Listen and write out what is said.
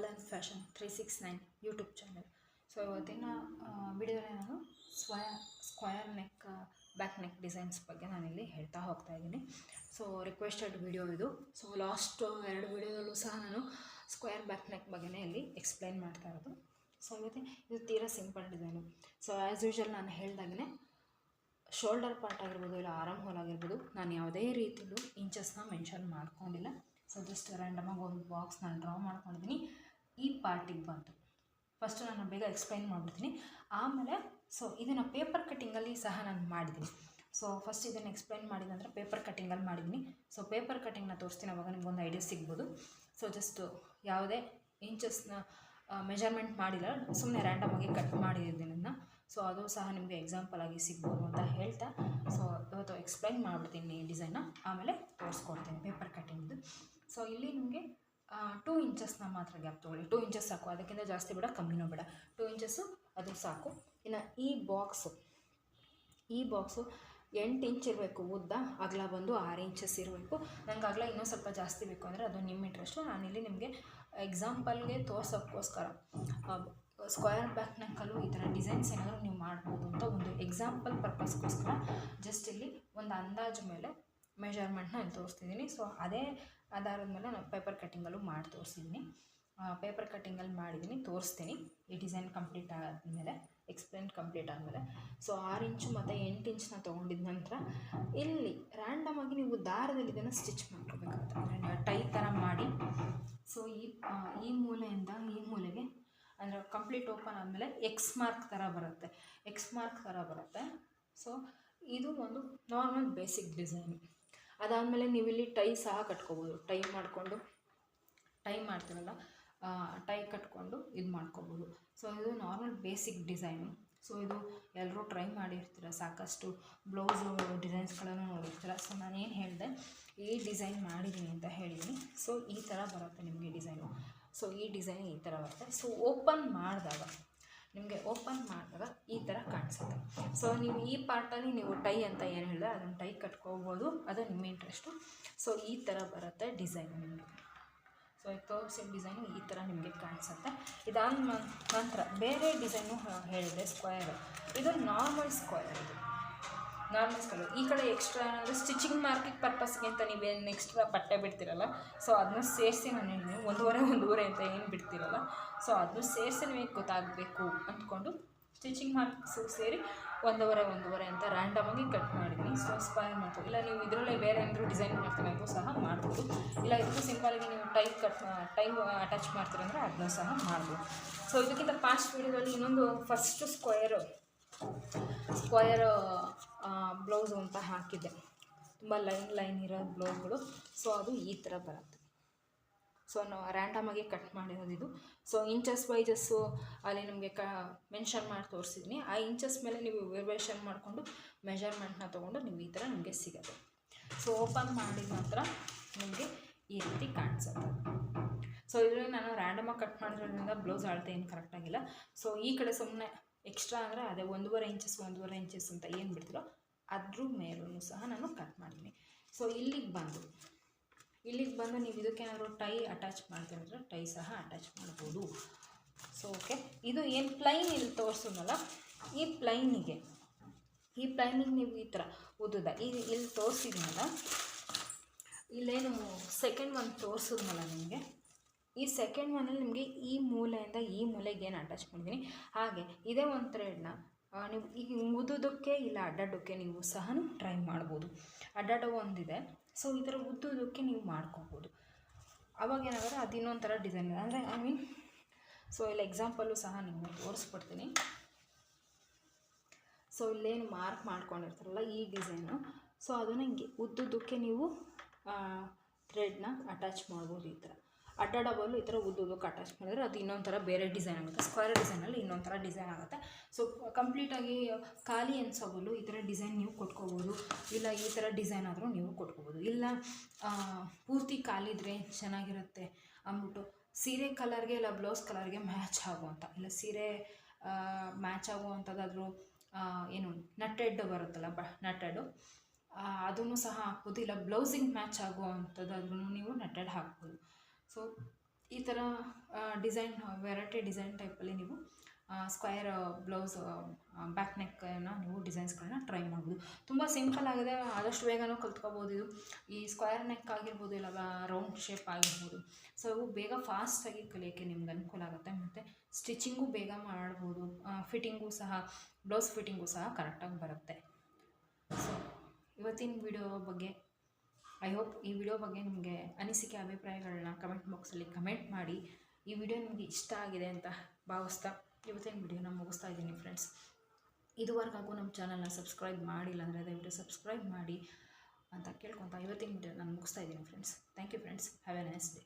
Mangala fashion three six nine YouTube channel so ಇವತ್ತಿನ ವಿಡಿಯೋನೇ ನಾನು ಸ್ವಯ square neck, back neck designs ಬಗ್ಗೆ ನಾನಿಲ್ಲಿ ಹೇಳ್ತಾ ಹೋಗ್ತಾ ಇದ್ದೀನಿ. ಸೊ ರಿಕ್ವೆಸ್ಟೆಡ್ ವಿಡಿಯೋ ಇದು. ಸೊ ಲಾಸ್ಟ್ ಎರಡು ವಿಡಿಯೋದಲ್ಲೂ ಸಹ ನಾನು ಸ್ಕ್ವಯರ್ ಬ್ಯಾಕ್ ನೆಕ್ ಬಗ್ಗೆನೇ ಇಲ್ಲಿ ಎಕ್ಸ್ಪ್ಲೈನ್ ಮಾಡ್ತಾ ಇರೋದು. ಸೊ ಇವತ್ತೆ ಇದು ತೀರಾ simple design so as usual ನಾನು ಹೇಳಿದಾಗಲೇ ಶೋಲ್ಡರ್ ಪಾರ್ಟ್ ಆಗಿರ್ಬೋದು ಇಲ್ಲ ಆರಾಮ್ ಹೋಲ್ ಆಗಿರ್ಬೋದು, ನಾನು ಯಾವುದೇ ರೀತಿಯಲ್ಲೂ ಇಂಚಸ್ನ ಮೆನ್ಷನ್ ಮಾಡ್ಕೊಂಡಿಲ್ಲ. ಸೊ ಜಸ್ಟ್ ರ್ಯಾಂಡಮಾಗಿ ಒಂದು ಬಾಕ್ಸ್ ನಾನು ಡ್ರಾ ಮಾಡ್ಕೊಂಡಿದ್ದೀನಿ ಈ ಪಾರ್ಟಿಗೆ ಬಂತು. ಫಸ್ಟು ನಾನು ಬೇಗ ಎಕ್ಸ್ಪ್ಲೈನ್ ಮಾಡಿಬಿಡ್ತೀನಿ. ಆಮೇಲೆ ಸೊ ಇದನ್ನು ಪೇಪರ್ ಕಟ್ಟಿಂಗಲ್ಲಿ ಸಹ ನಾನು ಮಾಡಿದ್ದೀನಿ. ಸೊ ಫಸ್ಟ್ ಇದನ್ನು ಎಕ್ಸ್ಪ್ಲೈನ್ ಮಾಡಿದ ನಂತರ ಪೇಪರ್ ಕಟ್ಟಿಂಗಲ್ಲಿ ಮಾಡಿದ್ದೀನಿ. ಸೊ ಪೇಪರ್ ಕಟ್ಟಿಂಗ್ನ ತೋರಿಸ್ತೀನಿ, ಅವಾಗ ನಿಮ್ಗೊಂದು ಐಡಿಯಾ ಸಿಗ್ಬೋದು. ಸೊ ಜಸ್ಟು ಯಾವುದೇ ಇಂಚಸ್ನ ಮೆಜರ್ಮೆಂಟ್ ಮಾಡಿಲ್ಲ. ಸುಮ್ಮನೆ ರ್ಯಾಂಡಮಾಗಿ ಕಟ್ ಮಾಡಿದ್ದೀನಿ ಸೊ ಅದು ಸಹ ನಿಮಗೆ ಎಕ್ಸಾಂಪಲ್ ಆಗಿ ಸಿಗ್ಬೋದು ಅಂತ ಹೇಳ್ತಾ ಸೊ ಇವತ್ತು ಎಕ್ಸ್ಪ್ಲೈನ್ ಮಾಡಿಬಿಡ್ತೀನಿ ಡಿಸೈನ್ನ ಆಮೇಲೆ ತೋರಿಸ್ಕೊಡ್ತೀನಿ ಪೇಪರ್ ಕಟ್ಟಿಂಗ್ದು ಸೊ ಇಲ್ಲಿ ನಿಮಗೆ ಟೂ ಇಂಚಸ್ನ ಮಾತ್ರ ಗ್ಯಾಪ್ ತೊಗೊಳ್ಳಿ. ಟೂ ಇಂಚಸ್ ಸಾಕು. ಅದಕ್ಕಿಂತ ಜಾಸ್ತಿ ಬೇಡ ಕಮ್ಮಿನೂ ಬೇಡ. ಟೂ ಇಂಚಸ್ಸು ಅದು ಸಾಕು. ಇನ್ನು ಈ ಬಾಕ್ಸು ಈ ಬಾಕ್ಸು ಎಂಟು ಇಂಚ್ ಇರಬೇಕು. ಉದ್ದ ಅಗಲ ಬಂದು ಆರು ಇಂಚಸ್ ಇರಬೇಕು. ನಂಗೆ ಅಗಲ ಇನ್ನೂ ಸ್ವಲ್ಪ ಜಾಸ್ತಿ ಬೇಕು ಅಂದರೆ ಅದು ನಿಮ್ಮ ಇಂಟ್ರೆಸ್ಟು ನಾನಿಲ್ಲಿ ನಿಮಗೆ ಎಕ್ಸಾಂಪಲ್ಗೆ ತೋರ್ಸೋಕ್ಕೋಸ್ಕರ. ಸ್ಕ್ವೇರ್ ಬ್ಯಾಕ್ ನೆಕ್ಕಲ್ಲೂ ಈ ಥರ ಡಿಸೈನ್ಸ್ ಏನಾದರೂ ನೀವು ಮಾಡ್ಬೋದು ಅಂತ ಒಂದು ಎಕ್ಸಾಂಪಲ್ ಪರ್ಪಸ್ಗೋಸ್ಕರ ಜಸ್ಟ್ ಇಲ್ಲಿ ಒಂದು ಅಂದಾಜು ಮೇಲೆ ಮೆಜರ್ಮೆಂಟ್ನ ಇಲ್ಲಿ ತೋರಿಸ್ತಿದ್ದೀನಿ ಸೊ ಅದೇ ಆಧಾರದ ಮೇಲೆ ನಾನು ಪೇಪರ್ ಕಟ್ಟಿಂಗಲ್ಲೂ ಮಾಡಿ ತೋರಿಸಿದ್ದೀನಿ ಪೇಪರ್ ಕಟ್ಟಿಂಗಲ್ಲಿ ಮಾಡಿದ್ದೀನಿ ತೋರಿಸ್ತೀನಿ. ಈ ಡಿಸೈನ್ ಕಂಪ್ಲೀಟ್ ಆದಮೇಲೆ ಎಕ್ಸ್ಪ್ಲೇನ್ ಕಂಪ್ಲೀಟ್ ಆದಮೇಲೆ. ಸೊ ಆರು ಇಂಚು ಮತ್ತು ಎಂಟು ಇಂಚನ್ನ ತೊಗೊಂಡಿದ ನಂತರ ಇಲ್ಲಿ ರ್ಯಾಂಡಮಾಗಿ ನೀವು ದಾರದಲ್ಲಿ ಇದನ್ನು ಸ್ಟಿಚ್ ಮಾಡ್ಕೋಬೇಕಾಗುತ್ತೆ. ಟೈ ಥರ ಮಾಡಿ. ಸೊ ಈ ಈ ಮೂಲೆಯಿಂದ ಈ ಮೂಲೆಗೆ ಅಂದರೆ ಕಂಪ್ಲೀಟ್ ಓಪನ್ ಆದಮೇಲೆ ಎಕ್ಸ್ ಮಾರ್ಕ್ ಥರ ಬರುತ್ತೆ. ಎಕ್ಸ್ ಮಾರ್ಕ್ ಥರ ಬರುತ್ತೆ. ಸೊ ಇದು ಒಂದು ನಾರ್ಮಲ್ ಬೇಸಿಕ್ ಡಿಸೈನ್ ಅದಾದಮೇಲೆ ನೀವು ಇಲ್ಲಿ ಟೈ ಸಹ ಕಟ್ಕೋಬೋದು. ಟೈ ಮಾಡಿಕೊಂಡು ಟೈ ಮಾಡ್ತೀರಲ್ಲ ಟೈ ಕಟ್ಕೊಂಡು ಇದು ಮಾಡ್ಕೋಬೋದು. ಸೊ ಇದು ನಾರ್ಮಲ್ ಬೇಸಿಕ್ ಡಿಸೈನು ಸೊ ಇದು ಎಲ್ಲರೂ ಟ್ರೈ ಮಾಡಿರ್ತೀರ, ಸಾಕಷ್ಟು ಬ್ಲೌಸು ಡಿಸೈನ್ಸ್ಗಳನ್ನು ನೋಡಿರ್ತೀರ. ಸೊ ನಾನೇನು ಹೇಳಿದೆ, ಈ ಡಿಸೈನ್ ಮಾಡಿದ್ದೀನಿ ಅಂತ ಹೇಳಿದ್ದೀನಿ ಸೊ ಈ ಥರ ಬರುತ್ತೆ ನಿಮಗೆ ಡಿಸೈನು ಸೊ ಈ ಡಿಸೈನ್ ಈ ಥರ ಬರುತ್ತೆ. ಸೊ ಓಪನ್ ಮಾಡಿದಾಗ ನಿಮಗೆ ಓಪನ್ ಮಾಡಿದಾಗ ಈ ಥರ ಕಾಣಿಸುತ್ತೆ. ಸೊ ನೀವು ಈ ಪಾರ್ಟಲ್ಲಿ ನೀವು ಟೈ ಅಂತ ಏನು ಹೇಳಿದ್ರೆ ಅದನ್ನು ಟೈ ಕಟ್ಕೋಬೋದು. ಅದು ನಿಮ್ಮ ಇಂಟ್ರೆಸ್ಟು ಸೊ ಈ ಥರ ಬರುತ್ತೆ ಡಿಸೈನ್ ನಿಮಗೆ ಸೊ ಈ ತೋರಿಸಿದ ಡಿಸೈನು ಈ ಥರ ನಿಮಗೆ ಕಾಣಿಸುತ್ತೆ. ಇದಾದ ನಂತರ ಬೇರೆ ಡಿಸೈನು ಹೇಳಿದೆ ಸ್ಕ್ವಯರ್ ಇದು ನಾರ್ಮಲ್ ಸ್ಕ್ವಯರ್ ಇದು ನಾರ್ಮಲ್ ಕಲರ್ ಈ ಕಡೆ ಎಕ್ಸ್ಟ್ರಾ ಅಂದರೆ ಸ್ಟಿಚಿಂಗ್ ಮಾರ್ಕಿಂಗ್ ಪರ್ಪಸ್ಗೆ ಅಂತ ನೀವೇನು ಎಕ್ಸ್ಟ್ರಾ ಬಟ್ಟೆ ಬಿಡ್ತಿರಲ್ಲ ಸೊ ಅದನ್ನ ಸೇರಿಸಿ ನಾನು ಏನು ಒಂದೂವರೆ ಒಂದೂವರೆ ಅಂತ ಏನು ಬಿಡ್ತಿರಲ್ಲ ಸೊ ಅದನ್ನ ಸೇರಿಸಿ ನಿಮಗೆ ಗೊತ್ತಾಗಬೇಕು ಅಂದ್ಕೊಂಡು ಸ್ಟಿಚಿಂಗ್ ಮಾರ್ಕ್ಸು ಸೇರಿ ಒಂದೂವರೆ ಒಂದೂವರೆ ಅಂತ ರ್ಯಾಂಡಮಾಗಿ ಕಟ್ ಮಾಡಿದ್ದೀನಿ ಸೊ ಸ್ಪೈರ್ ಮಾಡ್ತೀವಿ. ಇಲ್ಲ ನೀವು ಇದರಲ್ಲೇ ಬೇರೆ ಏನಾದರೂ ಡಿಸೈನ್ ಮಾಡ್ತೀನಿ ಅಂದರೂ ಸಹ ಮಾಡ್ಬೋದು. ಇಲ್ಲ ಇದಕ್ಕೂ ಸಿಂಪಲಾಗಿ ನೀವು ಟೈಪ್ ಕಟ್ ಟೈಪ್ ಅಟ್ಯಾಚ್ ಮಾಡ್ತೀರ ಅಂದರೆ ಅದನ್ನ ಸಹ ಮಾಡ್ಬೋದು. ಸೊ ಇದಕ್ಕಿಂತ ಪಾಸ್ಟ್ ವೀಡಿಯೋದಲ್ಲಿ ಇನ್ನೊಂದು ಫಸ್ಟು ಸ್ಕ್ವಯರು ಸ್ಕ್ವಯರ್ ಬ್ಲೌಸು ಅಂತ ಹಾಕಿದ್ದೆ. ತುಂಬ ಲೈನ್ ಲೈನ್ ಇರೋ ಬ್ಲೌಸ್ಗಳು ಸೊ ಅದು ಈ ಥರ ಬರುತ್ತೆ. ಸೊ ನಾವು ರ್ಯಾಂಡಮಾಗಿ ಕಟ್ ಮಾಡಿರೋದು ಇದು. ಸೊ ಇಂಚಸ್ ವೈಜಸ್ಸು ಅಲ್ಲಿ ನಿಮಗೆ ಕ ಮೆನ್ಷನ್ ಮಾಡಿ ತೋರಿಸಿದ್ದೀನಿ ಆ ಇಂಚಸ್ ಮೇಲೆ ನೀವು ವೇರಿಯೇಷನ್ ಮಾಡಿಕೊಂಡು ಮೆಷರ್ಮೆಂಟ್ನ ತೊಗೊಂಡು ನೀವು ಈ ಥರ ನಿಮಗೆ ಸಿಗುತ್ತೆ. ಸೊ ಓಪನ್ ಮಾಡಿದ ನಂತರ ನಿಮಗೆ ಈ ರೀತಿ ಕಾಣಿಸುತ್ತೆ. ಸೊ ಇದರಲ್ಲಿ ನಾನು ರ್ಯಾಂಡಮಾಗಿ ಕಟ್ ಮಾಡಿರೋದ್ರಿಂದ ಬ್ಲೌಸ್ ಅಳತೆ ಏನು ಕರೆಕ್ಟಾಗಿಲ್ಲ ಸೊ ಈ ಕಡೆ ಸುಮ್ಮನೆ ಎಕ್ಸ್ಟ್ರಾ ಅಂದರೆ ಅದೇ ಒಂದೂವರೆ ಇಂಚಸ್ ಒಂದೂವರೆ ಇಂಚಸ್ ಅಂತ ಏನು ಬಿಡ್ತಿರೋ ಅದ್ರ ಮೇಲೂ ಸಹ ನಾನು ಕಟ್ ಮಾಡಿದ್ದೀನಿ ಸೊ ಇಲ್ಲಿಗೆ ಬಂದು ಇಲ್ಲಿಗೆ ಬಂದು ನೀವು ಇದಕ್ಕೇನಾದರೂ ಟೈ ಅಟ್ಯಾಚ್ ಮಾಡ್ತೀರಂದ್ರೆ ಟೈ ಸಹ ಅಟ್ಯಾಚ್ ಮಾಡ್ಬೋದು. ಸೊ ಓಕೆ ಇದು ಏನು ಪ್ಲೈನ್ ಇಲ್ಲಿ ತೋರಿಸೋದಲ್ಲ ಈ ಪ್ಲೈನಿಗೆ ಈ ಪ್ಲೈನಿಗೆ ನೀವು ಈ ಥರ ಓದೋದ ಈ ಇಲ್ಲಿ ತೋರಿಸಿದ್ನಲ್ಲ, ಇಲ್ಲೇನು ಸೆಕೆಂಡ್ ಒಂದು ತೋರಿಸಿದ್ನಲ್ಲ ನಿಮಗೆ? ಈ ಸೆಕೆಂಡ್ ಒನಲ್ಲಿ ನಿಮಗೆ ಈ ಮೂಲೆಯಿಂದ ಈ ಮೂಲೆಗೆ ಏನು ಅಟ್ಯಾಚ್ ಮಾಡಿದ್ದೀನಿ ಹಾಗೆ ಇದೇ ಒಂದು ಥ್ರೆಡ್ನ ನೀವು ಈಗ ಉದ್ದುದಕ್ಕೆ ಇಲ್ಲ ಅಡ್ಡಾಡೋಕ್ಕೆ ನೀವು ಸಹ ಟ್ರೈ ಮಾಡ್ಬೋದು. ಅಡ್ಡಾಡೋ ಒಂದಿದೆ ಸೊ ಈ ಥರ ಉದ್ದುದಕ್ಕೆ ನೀವು ಮಾಡ್ಕೋಬೋದು. ಅವಾಗ ಏನಾಗುತ್ತೆ? ಅದು ಇನ್ನೊಂದು ಥರ ಡಿಸೈನ್ ಇದೆ. ಅಂದರೆ ಐ ಮೀನ್ ಸೊ ಇಲ್ಲಿ ಎಕ್ಸಾಂಪಲ್ಲು ಸಹ ನಿಮಗೆ ತೋರಿಸ್ಬಿಡ್ತೀನಿ ಸೊ ಇಲ್ಲೇನು ಮಾರ್ಕ್ ಮಾಡ್ಕೊಂಡಿರ್ತಾರಲ್ಲ ಈ ಡಿಸೈನು ಸೊ ಅದನ್ನು ಹಿಂಗೆ ಉದ್ದುದಕ್ಕೆ ನೀವು ಥ್ರೆಡ್ನ ಅಟ್ಯಾಚ್ ಮಾಡ್ಬೋದು ಈ ಥರ ಅಡ್ಡಾಡಬಲ್ಲು ಈ ಥರ ಉದ್ದುದಕ್ಕೆ ಅಟ್ಯಾಚ್ ಮಾಡಿದ್ರೆ ಅದು ಇನ್ನೊಂದು ಥರ ಬೇರೆ ಡಿಸೈನ್ ಆಗುತ್ತೆ. ಸ್ಕ್ವೇರ್ ಡಿಸೈನಲ್ಲಿ ಇನ್ನೊಂದು ಥರ ಡಿಸೈನ್ ಆಗುತ್ತೆ. ಸೊ ಕಂಪ್ಲೀಟಾಗಿ ಖಾಲಿ ಅನ್ಸೋಬಲ್ಲು ಈ ಥರ ಡಿಸೈನ್ ನೀವು ಕೊಟ್ಕೋಬೋದು. ಇಲ್ಲ ಈ ಥರ ಡಿಸೈನ್ ಆದರೂ ನೀವು ಕೊಟ್ಕೋಬೋದು. ಇಲ್ಲ ಪೂರ್ತಿ ಖಾಲಿದ್ರೆ ಚೆನ್ನಾಗಿರುತ್ತೆ ಅಂದ್ಬಿಟ್ಟು ಸೀರೆ ಕಲರ್ಗೆ ಇಲ್ಲ ಬ್ಲೌಸ್ ಕಲರ್ಗೆ ಮ್ಯಾಚ್ ಆಗುವಂಥ ಇಲ್ಲ ಸೀರೆ ಮ್ಯಾಚ್ ಆಗುವಂಥದ್ದಾದರೂ ಏನು ನಟ್ಟೆಡ್ ಬರುತ್ತಲ್ಲ ಬ, ನಟ್ಟೆಡು ಅದನ್ನು ಸಹ ಹಾಕ್ಬೋದು. ಇಲ್ಲ ಬ್ಲೌಸಿಂಗ್ ಮ್ಯಾಚ್ ಆಗುವಂಥದ್ದಾದ್ರೂ ನೀವು ನಟ್ಟೆಡ್ ಹಾಕ್ಬೋದು. ಸೊ ಈ ಥರ ಡಿಸೈನ್ ವೆರೈಟಿ ಡಿಸೈನ್ ಟೈಪಲ್ಲಿ ನೀವು ಸ್ಕ್ವೇರ್ ಬ್ಲೌಸ್ ಬ್ಯಾಕ್ ನೆಕ್ಕನ್ನು ನೀವು ಡಿಸೈನ್ಸ್ಗಳನ್ನ ಟ್ರೈ ಮಾಡ್ಬೋದು. ತುಂಬ ಸಿಂಪಲ್ ಆಗಿದೆ, ಆದಷ್ಟು ಬೇಗನೂ ಕಲ್ತ್ಕೋಬೋದು ಇದು. ಈ ಸ್ಕ್ವೇರ್ ನೆಕ್ ಆಗಿರ್ಬೋದು ಇಲ್ಲ ರೌಂಡ್ ಶೇಪ್ ಆಗಿರ್ಬೋದು. ಸೊ ಇವು ಬೇಗ ಫಾಸ್ಟಾಗಿ ಕಲಿಯೋಕ್ಕೆ ನಿಮ್ಗೆ ಅನುಕೂಲ ಆಗುತ್ತೆ. ಮತ್ತು ಸ್ಟಿಚಿಂಗು ಬೇಗ ಮಾಡ್ಬೋದು. ಫಿಟ್ಟಿಂಗು ಸಹ ಬ್ಲೌಸ್ ಫಿಟ್ಟಿಂಗು ಸಹ ಕರೆಕ್ಟಾಗಿ ಬರುತ್ತೆ. ಸೊ ಇವತ್ತಿನ ವಿಡಿಯೋ ಬಗ್ಗೆ ಐ ಹೋಪ್ ಈ ವಿಡಿಯೋ ಬಗ್ಗೆ ನಿಮಗೆ ಅನಿಸಿಕೆ, ಅಭಿಪ್ರಾಯಗಳನ್ನ ಕಮೆಂಟ್ ಬಾಕ್ಸಲ್ಲಿ ಕಮೆಂಟ್ ಮಾಡಿ. ಈ ವಿಡಿಯೋ ನಿಮಗೆ ಇಷ್ಟ ಆಗಿದೆ ಅಂತ ಭಾವಿಸ್ತಾ ಇವತ್ತಿನ ವಿಡಿಯೋನ ಮುಗಿಸ್ತಾ ಇದ್ದೀನಿ ಫ್ರೆಂಡ್ಸ್ ಇದುವರೆಗೂ ನಮ್ಮ ಚಾನಲ್ನ ಸಬ್ಸ್ಕ್ರೈಬ್ ಮಾಡಿಲ್ಲ ಅಂದರೆ ದಯವಿಟ್ಟು ಸಬ್ಸ್ಕ್ರೈಬ್ ಮಾಡಿ ಅಂತ ಕೇಳ್ಕೊತಾ ಇವತ್ತಿನ ವಿಡಿಯೋ ನಾನು ಮುಗಿಸ್ತಾ ಇದ್ದೀನಿ friends thank you friends have a nice day